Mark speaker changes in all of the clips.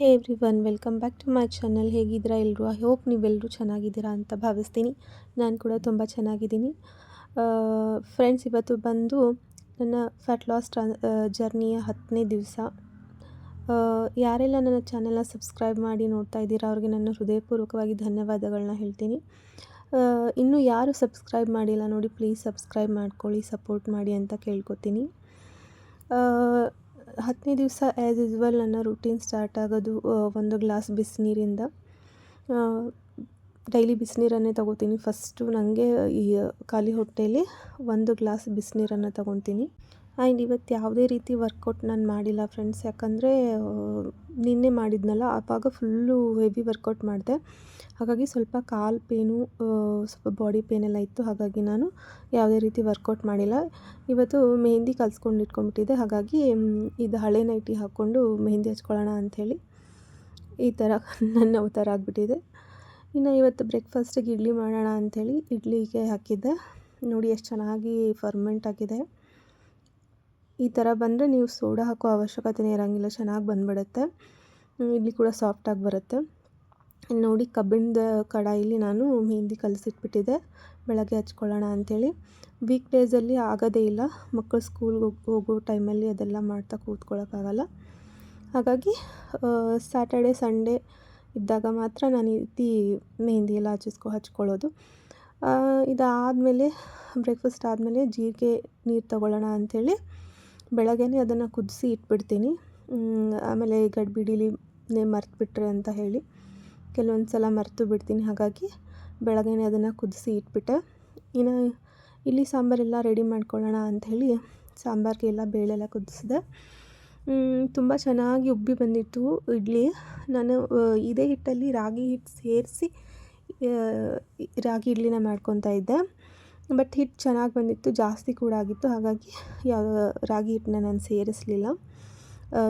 Speaker 1: Hey everyone welcome back to my channel. ಹೇಗಿದ್ದೀರಾ ಎಲ್ಲರೂ I hope ನೀವೆಲ್ಲರೂ ಚೆನ್ನಾಗಿದ್ದೀರಾ ಅಂತ ಭಾವಿಸ್ತೀನಿ. ನಾನು ಕೂಡ ತುಂಬ ಚೆನ್ನಾಗಿದ್ದೀನಿ. ಫ್ರೆಂಡ್ಸ್, ಇವತ್ತು ಬಂದು ನನ್ನ ಫ್ಯಾಟ್ ಲಾಸ್ ಟ್ರಾ ಜರ್ನಿಯ ಹತ್ತನೇ ದಿವಸ. ಯಾರೆಲ್ಲ ನನ್ನ ಚಾನಲ್ನ ಸಬ್ಸ್ಕ್ರೈಬ್ ಮಾಡಿ ನೋಡ್ತಾ ಇದ್ದೀರಾ, ಅವ್ರಿಗೆ ನನ್ನ ಹೃದಯಪೂರ್ವಕವಾಗಿ ಧನ್ಯವಾದಗಳನ್ನ ಹೇಳ್ತೀನಿ. ಇನ್ನೂ ಯಾರು ಸಬ್ಸ್ಕ್ರೈಬ್ ಮಾಡಿಲ್ಲ ನೋಡಿ, ಪ್ಲೀಸ್ ಸಬ್ಸ್ಕ್ರೈಬ್ ಮಾಡ್ಕೊಳ್ಳಿ, ಸಪೋರ್ಟ್ ಮಾಡಿ ಅಂತ ಕೇಳ್ಕೊತೀನಿ. ಹತ್ತನೇ ದಿವಸ ಆ್ಯಸ್ ಯೂಸ್ವಲ್ ನನ್ನ ರುಟೀನ್ ಸ್ಟಾರ್ಟ್ ಆಗೋದು ಒಂದು ಗ್ಲಾಸ್ ಬಿಸಿನೀರಿಂದ. ಡೈಲಿ ಬಿಸಿನೀರನ್ನೇ ತಗೋತೀನಿ. ಫಸ್ಟು ನನಗೆ ಈ ಖಾಲಿ ಹೊಟ್ಟೆಯಲ್ಲಿ ಒಂದು ಗ್ಲಾಸ್ ಬಿಸಿನೀರನ್ನು ತಗೊತೀನಿ. ಆ್ಯಂಡ್ ಇವತ್ತು ಯಾವುದೇ ರೀತಿ ವರ್ಕೌಟ್ ನಾನು ಮಾಡಿಲ್ಲ ಫ್ರೆಂಡ್ಸ್. ಯಾಕಂದರೆ, ನಿನ್ನೆ ಮಾಡಿದ್ನಲ್ಲ, ಆವಾಗ ಫುಲ್ಲು ಹೆವಿ ವರ್ಕೌಟ್ ಮಾಡಿದೆ. ಹಾಗಾಗಿ ಸ್ವಲ್ಪ ಕಾಲು ಪೇನು ಸ್ವಲ್ಪ ಬಾಡಿ ಪೇನ್ ಎಲ್ಲ ಇತ್ತು. ಹಾಗಾಗಿ ನಾನು ಯಾವುದೇ ರೀತಿ ವರ್ಕೌಟ್ ಮಾಡಿಲ್ಲ. ಇವತ್ತು ಮೆಹಂದಿ ಕಲ್ಸ್ಕೊಂಡು ಇಟ್ಕೊಂಡ್ಬಿಟ್ಟಿದ್ದೆ. ಹಾಗಾಗಿ ಇದು ಹಳೆ ನೈಟಿ ಹಾಕ್ಕೊಂಡು ಮೆಹಂದಿ ಹಚ್ಕೊಳ್ಳೋಣ ಅಂಥೇಳಿ ಈ ಥರ ನನ್ನ ಅವತಾರ ಆಗಿಬಿಟ್ಟಿದೆ. ಇನ್ನು ಇವತ್ತು ಬ್ರೇಕ್ಫಾಸ್ಟಿಗೆ ಇಡ್ಲಿ ಮಾಡೋಣ ಅಂಥೇಳಿ ಇಡ್ಲಿಗೆ ಹಾಕಿದ್ದೆ. ನೋಡಿ, ಎಷ್ಟು ಚೆನ್ನಾಗಿ ಫರ್ಮೆಂಟ್ ಆಗಿದೆ. ಈ ಥರ ಬಂದರೆ ನೀವು ಸೋಡಾ ಹಾಕೋ ಅವಶ್ಯಕತೆನೇ ಇರೋಂಗಿಲ್ಲ, ಚೆನ್ನಾಗಿ ಬಂದ್ಬಿಡುತ್ತೆ. ಇಲ್ಲಿ ಕೂಡ ಸಾಫ್ಟಾಗಿ ಬರುತ್ತೆ. ನೋಡಿ, ಕಬ್ಬಿಣದ ಕಡಾಯಲ್ಲಿ ನಾನು ಮೆಹಂದಿ ಕಲಸಿಟ್ಬಿಟ್ಟಿದ್ದೆ ಬೆಳಗ್ಗೆ ಹಚ್ಕೊಳ್ಳೋಣ ಅಂಥೇಳಿ ವೀಕ್ ಡೇಸಲ್ಲಿ ಆಗೋದೇ ಇಲ್ಲ. ಮಕ್ಕಳು ಸ್ಕೂಲ್ಗೆ ಹೋಗಿ, ಹೋಗೋ ಟೈಮಲ್ಲಿ ಅದೆಲ್ಲ ಮಾಡ್ತಾ ಕೂತ್ಕೊಳ್ಳೋಕ್ಕಾಗಲ್ಲ. ಹಾಗಾಗಿ ಸ್ಯಾಟರ್ಡೆ ಸಂಡೇ ಇದ್ದಾಗ ಮಾತ್ರ ನಾನು ಈ ರೀತಿ ಮೆಹಂದಿ ಎಲ್ಲ ಹಚ್ಚಿಸ್ಕೊ ಹಚ್ಕೊಳ್ಳೋದು. ಇದಾದಮೇಲೆ ಬ್ರೇಕ್ಫಾಸ್ಟ್ ಆದಮೇಲೆ ಜೀರಿಗೆ ನೀರು ತಗೊಳ್ಳೋಣ ಅಂಥೇಳಿ ಬೆಳಗ್ಗೆನೇ ಅದನ್ನು ಕುದಿಸಿ ಇಟ್ಬಿಡ್ತೀನಿ. ಆಮೇಲೆ ಗಡ್ಬಿಡಿಲಿ ಮರೆತುಬಿಟ್ರೆ ಅಂತ ಹೇಳಿ ಕೆಲವೊಂದು ಸಲ ಮರೆತು ಬಿಡ್ತೀನಿ. ಹಾಗಾಗಿ ಬೆಳಗ್ಗೆ ಅದನ್ನು ಕುದಿಸಿ ಇಟ್ಬಿಟ್ಟೆ. ಇನ್ನು ಇಲ್ಲಿ ಸಾಂಬಾರೆಲ್ಲ ರೆಡಿ ಮಾಡ್ಕೊಳ್ಳೋಣ ಅಂಥೇಳಿ ಸಾಂಬಾರಿಗೆ ಎಲ್ಲ ಬೇಳೆಲ್ಲ ಕುದಿಸಿದೆ. ತುಂಬ ಚೆನ್ನಾಗಿ ಉಬ್ಬಿ ಬಂದಿತ್ತು ಇಡ್ಲಿ. ನಾನು ಇದೇ ಹಿಟ್ಟಲ್ಲಿ ರಾಗಿ ಹಿಟ್ಟು ಸೇರಿಸಿ ರಾಗಿ ಇಡ್ಲಿನ ಮಾಡ್ಕೊತಾ ಇದ್ದೆ. ಬಟ್ ಹಿಟ್ಟು ಚೆನ್ನಾಗಿ ಬಂದಿತ್ತು, ಜಾಸ್ತಿ ಕೂಡ ಆಗಿತ್ತು. ಹಾಗಾಗಿ ಯಾವ ರಾಗಿ ಹಿಟ್ಟನ್ನ ನಾನು ಸೇರಿಸಲಿಲ್ಲ.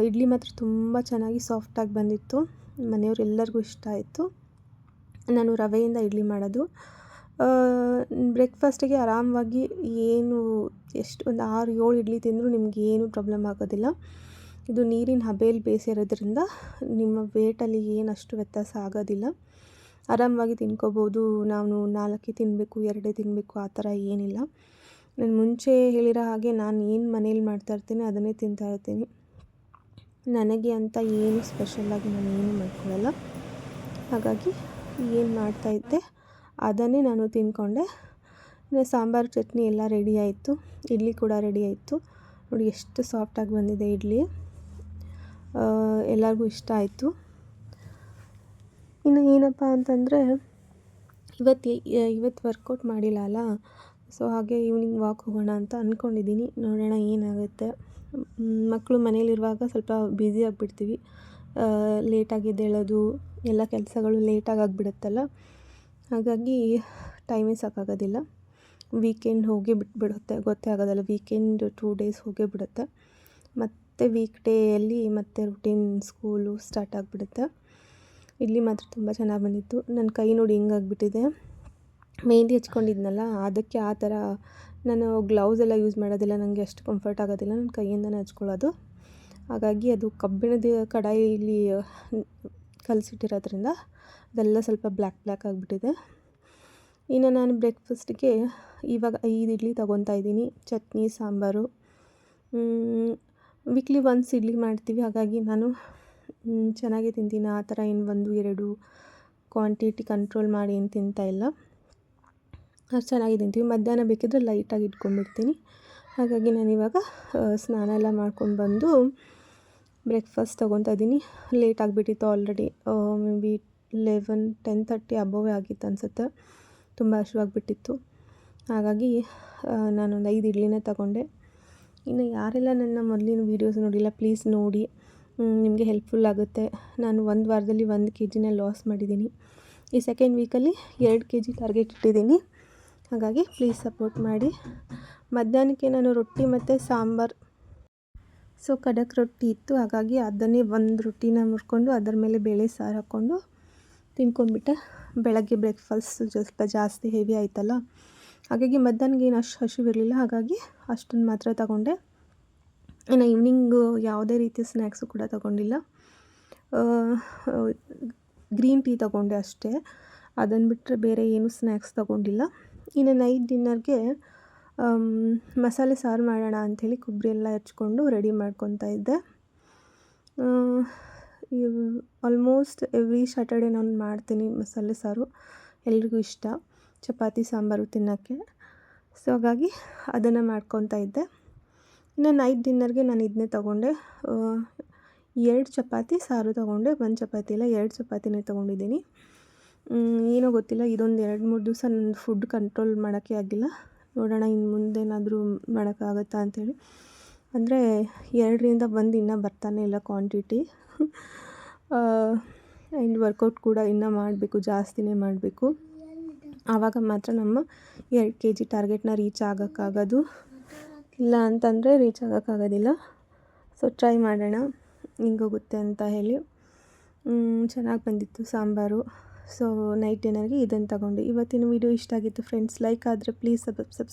Speaker 1: ಇಡ್ಲಿ ಮಾತ್ರ ತುಂಬ ಚೆನ್ನಾಗಿ ಸಾಫ್ಟಾಗಿ ಬಂದಿತ್ತು. ಮನೆಯವರೆಲ್ಲರಿಗೂ ಇಷ್ಟ ಆಯಿತು. ನಾನು ರವೆಯಿಂದ ಇಡ್ಲಿ ಮಾಡೋದು. ಬ್ರೇಕ್ಫಾಸ್ಟಿಗೆ ಆರಾಮವಾಗಿ ಏನು ಎಷ್ಟು, ಒಂದು ಆರು, ಏಳು ಇಡ್ಲಿ ತಿಂದರೂ ನಿಮ್ಗೆ ಏನು ಪ್ರಾಬ್ಲಮ್ ಆಗೋದಿಲ್ಲ. ಇದು ನೀರಿನ ಹಬೆಯಲ್ಲಿ ಬೇಸಿರೋದ್ರಿಂದ ನಿಮ್ಮ ವೇಟಲ್ಲಿ ಏನು ಅಷ್ಟು ವ್ಯತ್ಯಾಸ ಆಗೋದಿಲ್ಲ. ಆರಾಮವಾಗಿ ತಿನ್ಕೋಬೋದು, ನಾನು ನಾಲ್ಕೇ ತಿನ್ನಬೇಕು ಎರಡೇ ತಿನ್ನಬೇಕು ಆ ಥರ ಏನಿಲ್ಲ. ನಾನು ಮುಂಚೆ ಹೇಳಿರೋ ಹಾಗೆ ನಾನು ಏನು ಮನೇಲಿ ಮಾಡ್ತಾಯಿರ್ತೀನಿ ಅದನ್ನೇ ತಿಂತಾ ಇರ್ತೀನಿ. ನನಗೆ ಅಂತ ಏನು ಸ್ಪೆಷಲ್ಲಾಗಿ ನಾನು ಏನು ಮಾಡ್ಕೊಳ್ಳಲ್ಲ. ಹಾಗಾಗಿ ಏನು ಮಾಡ್ತಾಯಿದ್ದೆ ಅದನ್ನೇ ನಾನು ತಿನ್ಕೊಂಡೆ. ಇನ್ನು ಸಾಂಬಾರು, ಚಟ್ನಿ ಎಲ್ಲ ರೆಡಿ ಆಯಿತು. ಇಡ್ಲಿ ಕೂಡ ರೆಡಿ ಆಯಿತು. ನೋಡಿ ಎಷ್ಟು ಸಾಫ್ಟಾಗಿ ಬಂದಿದೆ ಇಡ್ಲಿ. ಎಲ್ಲರಿಗೂ ಇಷ್ಟ ಆಯಿತು. ಇನ್ನು ಏನಪ್ಪ ಅಂತಂದರೆ ಇವತ್ತು ಇವತ್ತು ವರ್ಕೌಟ್ ಮಾಡಿಲ್ಲ ಅಲ್ಲ? ಸೊ ಹಾಗೆ ಈವ್ನಿಂಗ್ ವಾಕ್ ಹೋಗೋಣ ಅಂತ ಅಂದ್ಕೊಂಡಿದ್ದೀನಿ ನೋಡೋಣ ಏನಾಗುತ್ತೆ. ಮಕ್ಕಳು ಮನೇಲಿರುವಾಗ ಸ್ವಲ್ಪ ಬ್ಯುಸಿ ಆಗಿಬಿಡ್ತೀವಿ. ಲೇಟಾಗಿ ಎದ್ದೇಳೋದು, ಎಲ್ಲ ಕೆಲಸಗಳು ಲೇಟಾಗಿ ಆಗಿಬಿಡುತ್ತಲ್ಲ? ಹಾಗಾಗಿ ಟೈಮೇ ಸಾಕಾಗೋದಿಲ್ಲ. ವೀಕೆಂಡ್ ಹೋಗಿ ಬಿಟ್ಬಿಡುತ್ತೆ. ಗೊತ್ತೇ ಆಗೋದಲ್ಲ ವೀಕೆಂಡ್ ಟೂ ಡೇಸ್ ಹೋಗೇ ಬಿಡುತ್ತೆ. ಮತ್ತು ವೀಕ್ ಡೇಯಲ್ಲಿ ಮತ್ತೆ ರುಟೀನ್ ಸ್ಕೂಲು ಸ್ಟಾರ್ಟ್ ಆಗಿಬಿಡುತ್ತೆ. ಇಡ್ಲಿ ಮಾತ್ರ ತುಂಬ ಚೆನ್ನಾಗಿ ಬಂದಿತ್ತು. ನನ್ನ ಕೈ ನೋಡಿ ಹಿಂಗಾಗ್ಬಿಟ್ಟಿದೆ ಮೆಹಂದಿ ಹಚ್ಕೊಂಡಿದ್ನಲ್ಲ, ಅದಕ್ಕೆ ಆ ಥರ ನಾನು ಗ್ಲೌಸ್ ಎಲ್ಲ ಯೂಸ್ ಮಾಡೋದಿಲ್ಲ ನನಗೆ ಅಷ್ಟು ಕಂಫರ್ಟ್ ಆಗೋದಿಲ್ಲ ನನ್ನ ಕೈಯಿಂದನೇ ಹಚ್ಕೊಳ್ಳೋದು. ಹಾಗಾಗಿ ಅದು ಕಬ್ಬಿಣದ ಕಡಾಯಿಲಿ, ಕಲಸಿಟ್ಟಿರೋದ್ರಿಂದ ಅದೆಲ್ಲ ಸ್ವಲ್ಪ ಬ್ಲ್ಯಾಕ್ ಬ್ಲ್ಯಾಕ್ ಆಗಿಬಿಟ್ಟಿದೆ. ಇನ್ನು ನಾನು ಬ್ರೇಕ್ಫಾಸ್ಟಿಗೆ ಇವಾಗ ಐದು ಇಡ್ಲಿ ತೊಗೊತಾ ಇದ್ದೀನಿ. ಚಟ್ನಿ, ಸಾಂಬಾರು. ವೀಕ್ಲಿ ಒನ್ಸ್ ಇಡ್ಲಿ ಮಾಡ್ತೀವಿ. ಹಾಗಾಗಿ ನಾನು ಚೆನ್ನಾಗೇ ತಿಂತೀನಿ. ಆ ಥರ ಏನು ಒಂದು ಎರಡು ಕ್ವಾಂಟಿಟಿ ಕಂಟ್ರೋಲ್ ಮಾಡಿ ಏನು ತಿಂತಾ ಇಲ್ಲ. ಅಷ್ಟು ಚೆನ್ನಾಗಿ ತಿಂತೀವಿ. ಮಧ್ಯಾಹ್ನ ಬೇಕಿದ್ರೆ ಲೈಟಾಗಿ ಇಟ್ಕೊಂಡ್ಬಿಡ್ತೀನಿ. ಹಾಗಾಗಿ ನಾನು ಇವಾಗ ಸ್ನಾನ ಎಲ್ಲ ಮಾಡ್ಕೊಂಡು ಬಂದು ಬ್ರೇಕ್ಫಾಸ್ಟ್ ತೊಗೊತಾ ಇದ್ದೀನಿ. ಲೇಟ್ ಆಗಿಬಿಟ್ಟಿತ್ತು already may be eleven ten thirty above ಆಗಿತ್ತು ಅನಿಸುತ್ತೆ. ತುಂಬ ಹಶುವಾಗಿಬಿಟ್ಟಿತ್ತು ಹಾಗಾಗಿ ನಾನೊಂದು ಐದು ಇಡ್ಲಿನೇ ತಗೊಂಡೆ. ಇನ್ನು ಯಾರೆಲ್ಲ ನನ್ನ ಮೊದಲಿನ ವೀಡಿಯೋಸ್ ನೋಡಿಲ್ಲ ಪ್ಲೀಸ್ ನೋಡಿ. ನಿಮಗೆ ಹೆಲ್ಪ್ಫುಲ್ ಆಗುತ್ತೆ. ನಾನು ಒಂದು ವಾರದಲ್ಲಿ ಒಂದು ಕೆ ಜಿನ ಲಾಸ್ ಮಾಡಿದ್ದೀನಿ. ಈ ಸೆಕೆಂಡ್ ವೀಕಲ್ಲಿ ಎರಡು ಕೆ ಜಿ ಟಾರ್ಗೆಟ್ ಇಟ್ಟಿದ್ದೀನಿ. ಹಾಗಾಗಿ ಪ್ಲೀಸ್ ಸಪೋರ್ಟ್ ಮಾಡಿ. ಮಧ್ಯಾಹ್ನಕ್ಕೆ ನಾನು ರೊಟ್ಟಿ ಮತ್ತು ಸಾಂಬಾರು. ಸೊ ಖಡಕ್ ರೊಟ್ಟಿ ಇತ್ತು. ಹಾಗಾಗಿ ಅದನ್ನೇ ಒಂದು ರೊಟ್ಟಿನ ಮುರ್ಕೊಂಡು ಅದರ ಮೇಲೆ ಬೇಳೆ ಸಾರು ಹಾಕ್ಕೊಂಡು ತಿನ್ಕೊಂಡ್ಬಿಟ್ಟೆ. ಬೆಳಗ್ಗೆ ಬ್ರೇಕ್ಫಾಸ್ಟ್ ಸ್ವಲ್ಪ ಜಾಸ್ತಿ ಹೆವಿ ಆಯ್ತಲ್ಲ. ಹಾಗಾಗಿ ಮಧ್ಯಾಹ್ನಗೇನು ಏನು ಅಷ್ಟು ಹಸಿವಿರಲಿಲ್ಲ. ಹಾಗಾಗಿ ಅಷ್ಟನ್ನು ಮಾತ್ರ ತಗೊಂಡೆ. ಇನ್ನು ಈವ್ನಿಂಗು ಯಾವುದೇ ರೀತಿಯ ಸ್ನ್ಯಾಕ್ಸು ಕೂಡ ತಗೊಂಡಿಲ್ಲ. ಗ್ರೀನ್ ಟೀ ತಗೊಂಡೆ ಅಷ್ಟೇ. ಅದನ್ನು ಬಿಟ್ಟರೆ ಬೇರೆ ಏನೂ ಸ್ನ್ಯಾಕ್ಸ್ ತಗೊಂಡಿಲ್ಲ. ಇನ್ನು ನೈಟ್ ಡಿನ್ನರ್ಗೆ ಮಸಾಲೆ ಸಾರು ಮಾಡೋಣ ಅಂಥೇಳಿ ಕೊಬ್ಬರಿ ಎಲ್ಲ ಹೆಚ್ಕೊಂಡು ರೆಡಿ ಮಾಡ್ಕೊತಾ ಇದ್ದೆ. ಆಲ್ಮೋಸ್ಟ್ ಎವ್ರಿ ಸ್ಯಾಟರ್ಡೇ ನಾನು ಮಾಡ್ತೀನಿ ಮಸಾಲೆ ಸಾರು. ಎಲ್ರಿಗೂ ಇಷ್ಟ. ಚಪಾತಿ, ಸಾಂಬಾರು ತಿನ್ನೋಕ್ಕೆ. ಸೊ, ಹಾಗಾಗಿ ಅದನ್ನು ಮಾಡ್ಕೊತಾ ಇದ್ದೆ. ಇನ್ನು ನೈಟ್ ಡಿನ್ನರ್ಗೆ ನಾನು ಇದನ್ನೇ ತೊಗೊಂಡೆ. ಎರಡು ಚಪಾತಿ, ಸಾರು ತೊಗೊಂಡೆ. ಒಂದು ಚಪಾತಿ ಇಲ್ಲ ಎರಡು ಚಪಾತಿನೇ ತೊಗೊಂಡಿದ್ದೀನಿ. ಏನೋ ಗೊತ್ತಿಲ್ಲ, ಇದೊಂದು ಎರಡು ಮೂರು ದಿವಸ ನನ್ನ ಫುಡ್ ಕಂಟ್ರೋಲ್ ಮಾಡೋಕ್ಕೆ ಆಗಿಲ್ಲ. ನೋಡೋಣ ಇನ್ನು ಮುಂದೇನಾದರೂ ಮಾಡೋಕ್ಕಾಗತ್ತಾ ಅಂಥೇಳಿ ಅಂದರೆ ಎರಡರಿಂದ ಬಂದು ಇನ್ನೂ ಬರ್ತಾನೆ ಇಲ್ಲ ಕ್ವಾಂಟಿಟಿ ಆ್ಯಂಡ್ ವರ್ಕೌಟ್ ಕೂಡ ಇನ್ನೂ ಮಾಡಬೇಕು, ಜಾಸ್ತಿನೇ ಮಾಡಬೇಕು. ಆವಾಗ ಮಾತ್ರ ನಮ್ಮ ಎರಡು ಕೆ ಜಿ ಟಾರ್ಗೆಟ್ನ ರೀಚ್ ಆಗೋಕ್ಕಾಗೋದು. ಇಲ್ಲ ಅಂತಂದರೆ ರೀಚ್ ಆಗೋಕ್ಕಾಗೋದಿಲ್ಲ ಸೊ ಟ್ರೈ ಮಾಡೋಣ. ಹಿಂಗೋಗುತ್ತೆ ಅಂತ ಹೇಳಿ. ಚೆನ್ನಾಗಿ ಬಂದಿತ್ತು ಸಾಂಬಾರು. ಸೊ ನೈಟ್ ಡಿನ್ನರ್ಗೆ ಇದನ್ನು ತಗೊಂಡು. ಇವತ್ತಿನ ವೀಡಿಯೋ ಇಷ್ಟ ಆಗಿತ್ತು ಫ್ರೆಂಡ್ಸ್ ಲೈಕ್ ಆದರೆ ಪ್ಲೀಸ್ ಸಬ್ ಸಬ್ಸ್ಕ್ರೈಬ್